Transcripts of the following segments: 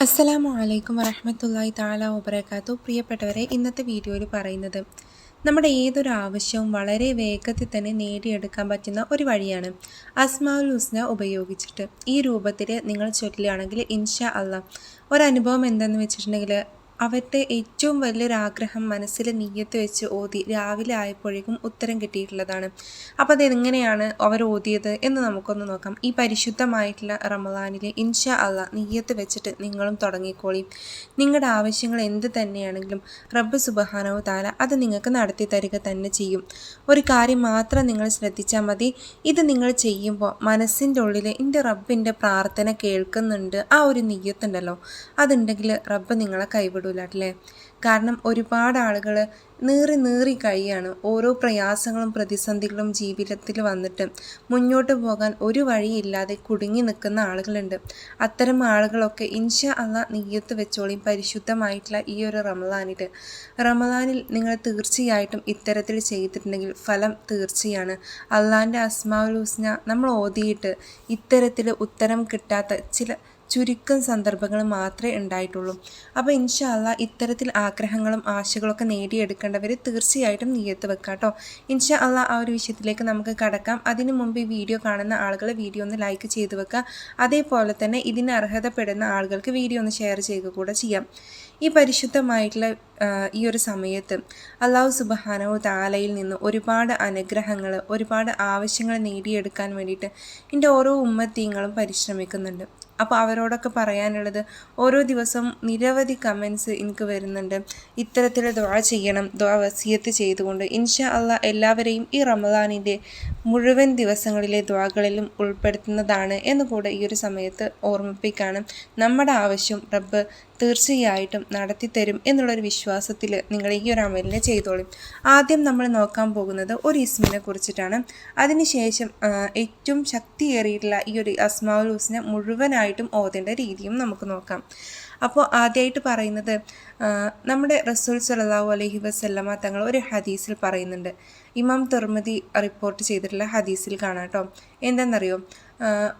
അസ്സലാമു അലൈക്കും വറഹമത്തല്ലായി താല വബറകാത്തു പ്രിയപ്പെട്ടവരെ ഇന്നത്തെ വീഡിയോയിൽ പറയുന്നത് നമ്മുടെ ഏതൊരു ആവശ്യവും വളരെ വേഗത്തിൽ തന്നെ നേടിയെടുക്കാൻ പറ്റുന്ന ഒരു വഴിയാണ് അസ്മാഉൽ ഹുസ്ന ഉപയോഗിച്ചിട്ട്. ഈ രൂപത്തിൽ നിങ്ങൾ ചൊല്ലുകയാണെങ്കിൽ ഇൻഷാ അല്ല ഒരനുഭവം എന്തെന്ന് വെച്ചിട്ടുണ്ടെങ്കിൽ അവരുടെ ഏറ്റവും വലിയൊരു ആഗ്രഹം മനസ്സിൽ നീയത്ത് വെച്ച് ഓതി രാവിലെ ആയപ്പോഴേക്കും ഉത്തരം കിട്ടിയിട്ടുള്ളതാണ്. അപ്പോൾ അതെങ്ങനെയാണ് അവർ ഓതിയത് എന്ന് നമുക്കൊന്ന് നോക്കാം. ഈ പരിശുദ്ധമായിട്ടുള്ള റമദാനിൽ ഇൻഷാ അല്ല നീയത്ത് വെച്ചിട്ട് നിങ്ങളും തുടങ്ങിക്കോളി. നിങ്ങളുടെ ആവശ്യങ്ങൾ എന്ത് തന്നെയാണെങ്കിലും റബ്ബ് സുബഹാനവ് താല അത് നിങ്ങൾക്ക് നടത്തി തരിക തന്നെ ചെയ്യും. ഒരു കാര്യം മാത്രം നിങ്ങൾ ശ്രദ്ധിച്ചാൽ മതി. ഇത് നിങ്ങൾ ചെയ്യുമ്പോൾ മനസ്സിന്റെ ഉള്ളിൽ എന്റെ റബ്ബിന്റെ പ്രാർത്ഥന കേൾക്കുന്നുണ്ട് ആ ഒരു നീയത്തുണ്ടല്ലോ അതുണ്ടെങ്കിൽ റബ്ബ് നിങ്ങളെ കൈവിടൂല അല്ലേ? കാരണം ഒരുപാട് ആളുകൾ നീറി നീറി കഴിയാണ് ഓരോ പ്രയാസങ്ങളും പ്രതിസന്ധികളും ജീവിതത്തിൽ വന്നിട്ട്. മുന്നോട്ട് പോകാൻ ഒരു വഴിയില്ലാതെ കുടുങ്ങി നിൽക്കുന്ന ആളുകളുണ്ട്. അത്തരം ആളുകളൊക്കെ ഇൻഷ അല്ല നെയ്യത്ത് വെച്ചോളിയും പരിശുദ്ധമായിട്ടുള്ള ഈ ഒരു റമദാനിൽ റമദാനിൽ നിങ്ങൾ തീർച്ചയായിട്ടും ഇത്തരത്തിൽ ചെയ്തിട്ടുണ്ടെങ്കിൽ ഫലം തീർച്ചയാണ്. അള്ളാന്റെ അസ്മാവുൽ ഹുസ്ന നമ്മൾ ഓതിയിട്ട് ഇത്തരത്തിൽ ഉത്തരം കിട്ടാത്ത ചില ചുരുക്കം സന്ദർഭങ്ങൾ മാത്രമേ ഉണ്ടായിട്ടുള്ളൂ. അപ്പോൾ ഇൻഷാല്ല ഇത്തരത്തിൽ ആഗ്രഹങ്ങളും ആശകളൊക്കെ നേടിയെടുക്കേണ്ടവർ തീർച്ചയായിട്ടും നീയത്ത് വെക്കാം കേട്ടോ ഇൻഷാ അല്ല ആ ഒരു വിഷയത്തിലേക്ക് നമുക്ക് കടക്കാം. അതിനു മുമ്പ് ഈ വീഡിയോ കാണുന്ന ആളുകൾ വീഡിയോ ഒന്ന് ലൈക്ക് ചെയ്ത് വെക്കുക അതേപോലെ തന്നെ ഇതിന് അർഹതപ്പെടുന്ന ആളുകൾക്ക് വീഡിയോ ഒന്ന് ഷെയർ ചെയ്യുക കൂടെ ചെയ്യാം. ഈ പരിശുദ്ധമായിട്ടുള്ള ഈ ഒരു സമയത്ത് അള്ളാഹു സുബഹാനോ താലയിൽ നിന്ന് ഒരുപാട് അനുഗ്രഹങ്ങൾ ഒരുപാട് ആവശ്യങ്ങൾ നേടിയെടുക്കാൻ വേണ്ടിയിട്ട് എന്റെ ഓരോ ഉമ്മത്തീങ്ങളും പരിശ്രമിക്കുന്നുണ്ട്. അപ്പോൾ അവരോടൊക്കെ പറയാനുള്ളത് ഓരോ ദിവസം നിരവധി കമൻസ് എനിക്ക് വരുന്നുണ്ട്. ഇത്തരത്തിൽ ദ്വാ ചെയ്യണം ദ്വാ വസിയത്ത് ചെയ്തുകൊണ്ട് ഇൻഷാ അല്ല എല്ലാവരെയും ഈ റമദാനിന്റെ മുഴുവൻ ദിവസങ്ങളിലെ ദ്വാകളിലും ഉൾപ്പെടുത്തുന്നതാണ് എന്ന് കൂടെ ഈ ഒരു സമയത്ത് ഓർമ്മിപ്പിക്കാണ്. നമ്മുടെ ആവശ്യം റബ്ബ് തീർച്ചയായിട്ടും നടത്തിത്തരും എന്നുള്ളൊരു വിശ്വാസത്തിൽ നിങ്ങൾ ഈ ഒരു അമലിനെ ചെയ്തോളും. ആദ്യം നമ്മൾ നോക്കാൻ പോകുന്നത് ഒരു ഇസ്മിനെ കുറിച്ചിട്ടാണ്. അതിനുശേഷം ഏറ്റവും ശക്തിയേറിയിട്ടുള്ള ഈ ഒരു അസ്മാവുൽ ഹുസിനെ മുഴുവനായിട്ടും ഓതേണ്ട രീതിയും നമുക്ക് നോക്കാം. അപ്പോൾ ആദ്യമായിട്ട് പറയുന്നത് നമ്മുടെ റസൂൽ സലാഹു അലഹി വസ്ല്ലമ തങ്ങൾ ഒരു ഹദീസിൽ പറയുന്നുണ്ട്. ഇമാം തുർമതി റിപ്പോർട്ട് ചെയ്തിട്ടുള്ള ഹദീസിൽ കാണാം കേട്ടോ. എന്താണെന്നറിയോ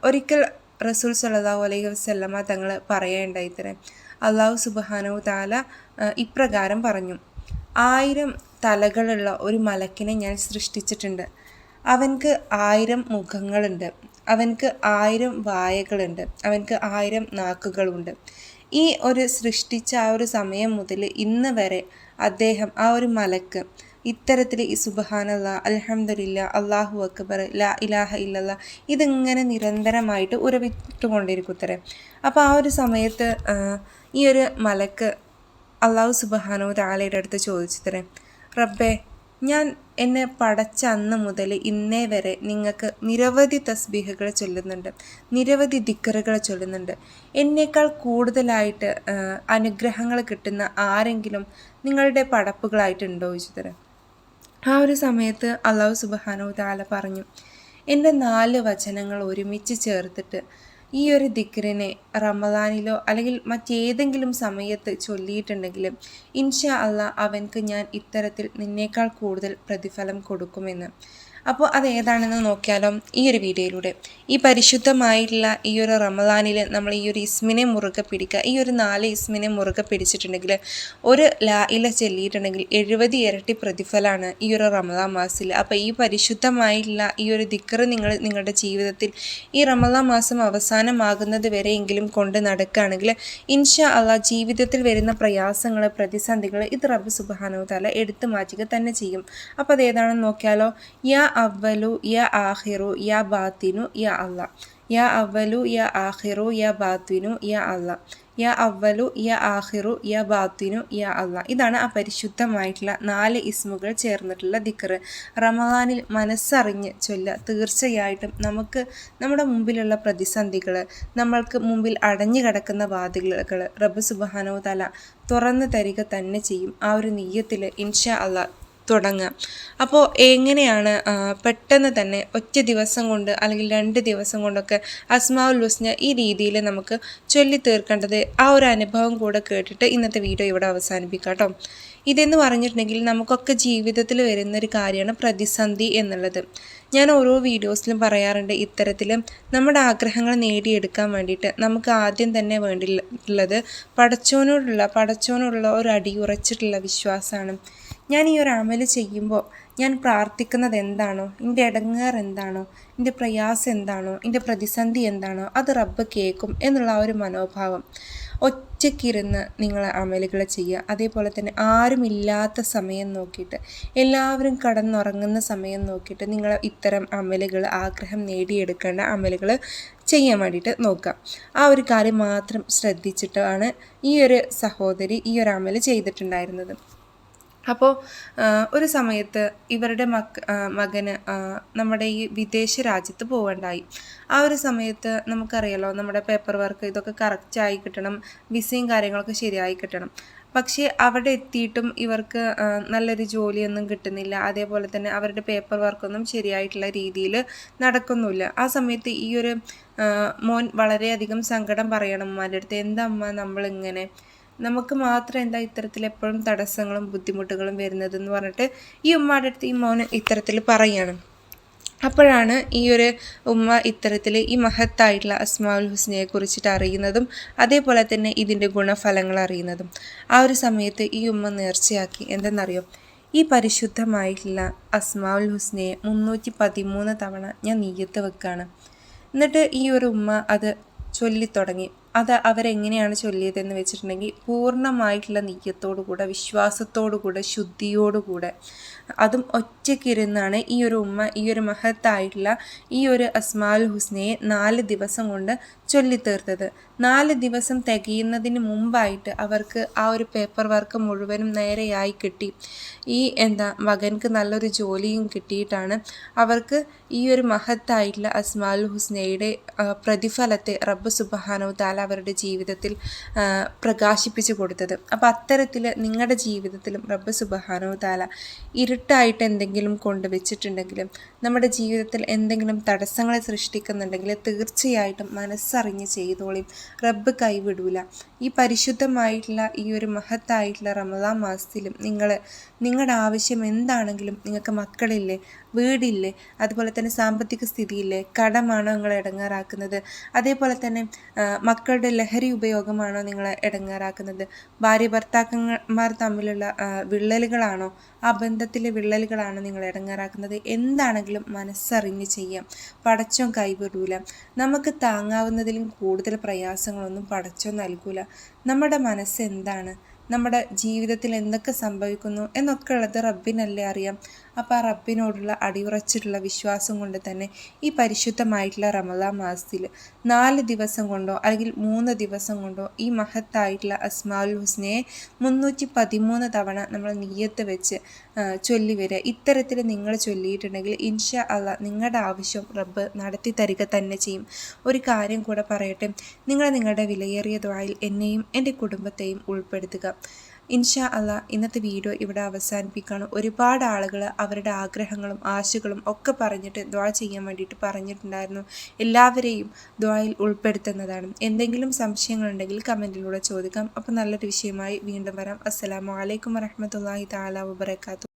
ഒരിക്കൽ റസൂൽ സലാഹു അലൈഹി വസ്ല്ലമ തങ്ങൾ പറയുകയുണ്ടായിത്തരം തരാം അള്ളാഹു സുബാനു താല ഇപ്രകാരം പറഞ്ഞു. ആയിരം തലകളുള്ള ഒരു മലക്കിനെ ഞാൻ സൃഷ്ടിച്ചിട്ടുണ്ട്. അവൻക്ക് ആയിരം മുഖങ്ങളുണ്ട്. അവൻക്ക് ആയിരം വായകളുണ്ട്. അവൻക്ക് ആയിരം നാക്കുകളുണ്ട്. ഈ ഒരു സൃഷ്ടിച്ച ആ ഒരു സമയം മുതൽ ഇന്ന് വരെ അദ്ദേഹം ആ ഒരു മലക്ക് ഇത്തരത്തിൽ ഈ സുബഹാനല്ല അലഹമ്മദില്ല അള്ളാഹു അക്ബർ ലാ ഇലാഹ ഇല്ലല്ല ഇതിങ്ങനെ നിരന്തരമായിട്ട് ഉറവിട്ടുകൊണ്ടിരിക്കുത്തരെ. അപ്പോൾ ആ ഒരു സമയത്ത് ഈ ഒരു മലക്ക് അള്ളാഹു സുബഹാനോ താലയുടെ അടുത്ത് ചോദിച്ചു തരേ റബ്ബേ ഞാൻ എന്നെ പടച്ച അന്ന് മുതൽ ഇന്നേ വരെ നിങ്ങൾക്ക് നിരവധി തസ്ബീഹകൾ ചൊല്ലുന്നുണ്ട് നിരവധി ദിക്കറുകൾ ചൊല്ലുന്നുണ്ട്. എന്നേക്കാൾ കൂടുതലായിട്ട് അനുഗ്രഹങ്ങൾ കിട്ടുന്ന ആരെങ്കിലും നിങ്ങളുടെ പടപ്പുകളായിട്ടുണ്ടോ? ചോദിച്ചു ആ ഒരു സമയത്ത് അള്ളാഹു സുബഹാനോ താല പറഞ്ഞു എന്റെ നാല് വചനങ്ങൾ ഒരുമിച്ച് ചേർത്തിട്ട് ഈ ഒരു ദിക്റിനെ റമദാനിലോ അല്ലെങ്കിൽ മറ്റേതെങ്കിലും സമയത്ത് ചൊല്ലിയിട്ടുണ്ടെങ്കിൽ ഇൻഷാ അല്ല അവൻക്ക് ഞാൻ ഇത്തരത്തിൽ നിന്നേക്കാൾ കൂടുതൽ പ്രതിഫലം കൊടുക്കുമെന്ന്. അപ്പോൾ അത് ഏതാണെന്ന് നോക്കിയാലോ ഈ ഒരു വീഡിയോയിലൂടെ. ഈ പരിശുദ്ധമായിട്ടുള്ള ഈ ഒരു റമദാനിൽ നമ്മൾ ഈ ഒരു ഇസ്മിനെ മുറുകെ പിടിക്കുക ഈ ഒരു നാല് ഇസ്മിനെ മുറുകെ പിടിച്ചിട്ടുണ്ടെങ്കിൽ ഒരു ലാ ഇല ചെല്ലിയിട്ടുണ്ടെങ്കിൽ എഴുപത് ഇരട്ടി പ്രതിഫലമാണ് ഈ ഒരു റമദാൻ മാസത്തിൽ. അപ്പോൾ ഈ പരിശുദ്ധമായിട്ടുള്ള ഈ ഒരു ദിക്കറ് നിങ്ങൾ നിങ്ങളുടെ ജീവിതത്തിൽ ഈ റമദാൻ മാസം അവസാനമാകുന്നത് വരെയെങ്കിലും കൊണ്ട് നടക്കുകയാണെങ്കിൽ ഇൻഷാ അള്ളാ ജീവിതത്തിൽ വരുന്ന പ്രയാസങ്ങൾ പ്രതിസന്ധികൾ ഇത് റബ്ബ് സുബാനോ തല എടുത്തു മാറ്റുക തന്നെ ചെയ്യും. അപ്പോൾ അതേതാണെന്ന് നോക്കിയാലോ യാ അവലു യ ആഹിറു യ ബാത്തിനു യ അല്ല. യ അവലു യ ആഹിറു യ ബാത്തിനു യ അല്ല. യ അവലു യ ആഹിറു യ ബാത്തിനു യ അല്ല. ഇതാണ് ആ പരിശുദ്ധമായിട്ടുള്ള നാല് ഇസ്മുകൾ ചേർന്നിട്ടുള്ള ദിക്കറ് റമദാനിൽ മനസ്സറിഞ്ഞ് ചൊല്ല തീർച്ചയായിട്ടും നമുക്ക് നമ്മുടെ മുമ്പിലുള്ള പ്രതിസന്ധികൾ നമ്മൾക്ക് മുമ്പിൽ അടഞ്ഞു കിടക്കുന്ന വാതിലുകൾ റബ്ബ് സുബാനോ തല തുറന്നു തരിക തന്നെ ചെയ്യും. ആ ഒരു നെയ്യത്തിൽ ഇൻഷാ അല്ല തുടങ്ങുക. അപ്പോൾ എങ്ങനെയാണ് പെട്ടെന്ന് തന്നെ ഒറ്റ ദിവസം കൊണ്ട് അല്ലെങ്കിൽ രണ്ട് ദിവസം കൊണ്ടൊക്കെ അസ്മാവുൽ ഹുസ്ന ഈ രീതിയിൽ നമുക്ക് ചൊല്ലി തീർക്കേണ്ടത്? ആ ഒരു അനുഭവം കൂടെ കേട്ടിട്ട് ഇന്നത്തെ വീഡിയോ ഇവിടെ അവസാനിപ്പിക്കാം കേട്ടോ. ഇതെന്ന് പറഞ്ഞിട്ടുണ്ടെങ്കിൽ നമുക്കൊക്കെ ജീവിതത്തിൽ വരുന്നൊരു കാര്യമാണ് പ്രതിസന്ധി എന്നുള്ളത്. ഞാൻ ഓരോ വീഡിയോസിലും പറയാറുണ്ട് ഇത്തരത്തിൽ നമ്മുടെ ആഗ്രഹങ്ങൾ നേടിയെടുക്കാൻ വേണ്ടിയിട്ട് നമുക്ക് ആദ്യം തന്നെ വേണ്ടിയിട്ടുള്ളത് പടച്ചോനോടുള്ള പടച്ചോനോടുള്ള ഒരു അടിയുറച്ചിട്ടുള്ള വിശ്വാസമാണ്. ഞാൻ ഈ ഒരു അമൽ ചെയ്യുമ്പോൾ ഞാൻ പ്രാർത്ഥിക്കുന്നത് എന്താണോ? എന്റെ ഇടങ്ങേർ എന്താണോ? എന്റെ പ്രയാസം എന്താണോ? എന്റെ പ്രതിസന്ധി എന്താണോ? അത് റബ്ബ് കേൾക്കും എന്നുള്ള ആ ഒരു മനോഭാവം. ഒറ്റയ്ക്കിരുന്ന് നിങ്ങൾ അമലുകൾ ചെയ്യുക. അതേപോലെ തന്നെ ആരുമില്ലാത്ത സമയം നോക്കിയിട്ട് എല്ലാവരും കടന്നുറങ്ങുന്ന സമയം നോക്കിയിട്ട് നിങ്ങൾ ഇത്തരം അമലുകൾ ആഗ്രഹം നേടിയെടുക്കേണ്ട അമലുകൾ ചെയ്യാൻ വേണ്ടിയിട്ട് നോക്കുക. ആ ഒരു കാര്യം മാത്രം ശ്രദ്ധിച്ചിട്ടാണ് ഈ ഒരു സഹോദരി ഈ ഒരു അമൽ ചെയ്തിട്ടുണ്ടായിരുന്നത്. അപ്പോൾ ഒരു സമയത്ത് ഇവരുടെ മക്ക മകന് നമ്മുടെ ഈ വിദേശ രാജ്യത്ത് പോകണ്ടായി ആ ഒരു സമയത്ത് നമുക്കറിയാലോ നമ്മുടെ പേപ്പർ വർക്ക് ഇതൊക്കെ കറക്റ്റായി കിട്ടണം വിസയും കാര്യങ്ങളൊക്കെ ശരിയായി കിട്ടണം. പക്ഷേ അവിടെ എത്തിയിട്ടും ഇവർക്ക് നല്ലൊരു ജോലിയൊന്നും കിട്ടുന്നില്ല. അതേപോലെ തന്നെ അവരുടെ പേപ്പർ വർക്കൊന്നും ശരിയായിട്ടുള്ള രീതിയിൽ നടക്കുന്നില്ല. ആ സമയത്ത് ഈ ഒരു മോൻ വളരെയധികം സങ്കടം പറയണം അമ്മയുടെ അടുത്ത് എന്താ അമ്മ നമ്മളിങ്ങനെ? നമുക്ക് മാത്രം എന്താ ഇത്തരത്തിൽ എപ്പോഴും തടസ്സങ്ങളും ബുദ്ധിമുട്ടുകളും വരുന്നതെന്ന് പറഞ്ഞിട്ട് ഈ ഉമ്മയുടെ അടുത്ത് ഈ മോൻ ഇത്തരത്തിൽ പറയാണ്. അപ്പോഴാണ് ഈ ഒരു ഉമ്മ ഇത്തരത്തിൽ ഈ മഹത്തായിട്ടുള്ള അസ്മാഉൽ ഹുസ്നയെ കുറിച്ചിട്ട് അറിയുന്നതും അതേപോലെ തന്നെ ഇതിന്റെ ഗുണഫലങ്ങൾ അറിയുന്നതും. ആ ഒരു സമയത്ത് ഈ ഉമ്മ നേർച്ചയാക്കി. എന്തെന്നറിയോ? ഈ പരിശുദ്ധമായിട്ടുള്ള അസ്മാഉൽ ഹുസ്നയെ മുന്നൂറ്റി പതിമൂന്ന് തവണ ഞാൻ നീയത്ത് വെക്കുകയാണ് എന്നിട്ട് ഈ ഒരു ഉമ്മ അത് ചൊല്ലിത്തുടങ്ങി. അത് അവരെങ്ങനെയാണ് ചൊല്ലിയതെന്ന് വെച്ചിട്ടുണ്ടെങ്കിൽ പൂർണമായിട്ടുള്ള നീയത്തോടുകൂടെ വിശ്വാസത്തോടുകൂടെ ശുദ്ധിയോടുകൂടെ അതും ഒറ്റയ്ക്കിരുന്നാണ് ഈ ഒരു ഉമ്മ ഈ ഒരു മഹത്തായിട്ടുള്ള ഈ ഒരു അസ്മാൽ ഹുസ്നയെ നാല് ദിവസം കൊണ്ട് ചൊല്ലിത്തീർത്തത്. നാല് ദിവസം തികയുന്നതിന് മുമ്പായിട്ട് അവർക്ക് ആ ഒരു പേപ്പർ വർക്ക് മുഴുവനും നേരെയായി കിട്ടി. ഈ എന്താ മകൻക്ക് നല്ലൊരു ജോലിയും കിട്ടിയിട്ടാണ് അവർക്ക് ഈ ഒരു മഹത്തായിട്ടുള്ള അസ്മാൽ ഹുസ്നയുടെ പ്രതിഫലത്തെ റബ്ബ് സുബഹാനോ താല അവരുടെ ജീവിതത്തിൽ പ്രകാശിപ്പിച്ചു കൊടുത്തത്. അപ്പം അത്തരത്തിൽ നിങ്ങളുടെ ജീവിതത്തിലും റബ്ബ് സുബഹാനോ താല ഇരുട്ടായിട്ട് എന്തെങ്കിലും കൊണ്ടുവച്ചിട്ടുണ്ടെങ്കിലും നമ്മുടെ ജീവിതത്തിൽ എന്തെങ്കിലും തടസ്സങ്ങളെ സൃഷ്ടിക്കുന്നുണ്ടെങ്കിൽ തീർച്ചയായിട്ടും മനസ്സറിഞ്ഞ് ചെയ്തോളിം. റബ്ബ് കൈവിടൂല. ഈ പരിശുദ്ധമായിട്ടുള്ള ഈ ഒരു മഹത്തായിട്ടുള്ള റമദാൻ മാസത്തിലും നിങ്ങൾ നിങ്ങളുടെ ആവശ്യം എന്താണെങ്കിലും നിങ്ങൾക്ക് മക്കളില്ലേ വീടില്ലേ അതുപോലെ തന്നെ സാമ്പത്തിക സ്ഥിതിയില്ലേ കടമാണോ നിങ്ങളെ ഇടങ്ങാറാക്കുന്നത് അതേപോലെ തന്നെ മക്കളുടെ ലഹരി ഉപയോഗമാണോ നിങ്ങളെ ഇടങ്ങാറാക്കുന്നത് ഭാര്യ ഭർത്താക്കന്മാർ തമ്മിലുള്ള വിള്ളലുകളാണോ ആ ബന്ധത്തിലെ വിള്ളലുകളാണോ നിങ്ങളെ ഇടങ്ങാറാക്കുന്നത് എന്താണെങ്കിലും മനസ്സറിഞ്ഞ് ചെയ്യാം. പടച്ചോൻ കൈവിടൂല. നമുക്ക് താങ്ങാവുന്നതിലും കൂടുതൽ പ്രയാസങ്ങളൊന്നും പടച്ചോ നൽകൂല. നമ്മുടെ മനസ്സ് എന്താണ്? നമ്മുടെ ജീവിതത്തിൽ എന്തൊക്കെ സംഭവിക്കുന്നു? എന്നൊക്കെ ഉള്ളത് റബ്ബിനല്ലേ അറിയാം. അപ്പോൾ ആ റബ്ബിനോടുള്ള അടിയുറച്ചിട്ടുള്ള വിശ്വാസം കൊണ്ട് തന്നെ ഈ പരിശുദ്ധമായിട്ടുള്ള റമദാൻ മാസത്തിൽ നാല് ദിവസം കൊണ്ടോ അല്ലെങ്കിൽ മൂന്ന് ദിവസം കൊണ്ടോ ഈ മഹത്തായിട്ടുള്ള അസ്മാൽ ഹുസ്നയെ മുന്നൂറ്റി പതിമൂന്ന് തവണ നമ്മൾ നീയത്ത് വെച്ച് ചൊല്ലി വരിക. ഇത്തരത്തിൽ നിങ്ങൾ ചൊല്ലിയിട്ടുണ്ടെങ്കിൽ ഇൻഷാ അല്ല നിങ്ങളുടെ ആവശ്യം റബ്ബ് നടത്തി തരിക തന്നെ ചെയ്യും. ഒരു കാര്യം കൂടെ പറയട്ടെ. നിങ്ങൾ നിങ്ങളുടെ വിലയേറിയ എന്നെയും എന്റെ കുടുംബത്തെയും ഉൾപ്പെടുത്തുക. ഇൻഷാ അല്ല ഇന്നത്തെ വീഡിയോ ഇവിടെ അവസാനിപ്പിക്കുകയാണ്. ഒരുപാട് ആളുകൾ അവരുടെ ആഗ്രഹങ്ങളും ആശകളും ഒക്കെ പറഞ്ഞിട്ട് ദ്വാ ചെയ്യാൻ വേണ്ടിയിട്ട് പറഞ്ഞിട്ടുണ്ടായിരുന്നു. എല്ലാവരെയും ദ്വായിൽ ഉൾപ്പെടുത്തുന്നതാണ്. എന്തെങ്കിലും സംശയങ്ങളുണ്ടെങ്കിൽ കമന്റിലൂടെ ചോദിക്കാം. അപ്പോൾ നല്ലൊരു വിഷയമായി വീണ്ടും വരാം. അസ്സലാമു അലൈക്കും വരഹമത്തല്ലാഹി താല വബർക്കാത്തു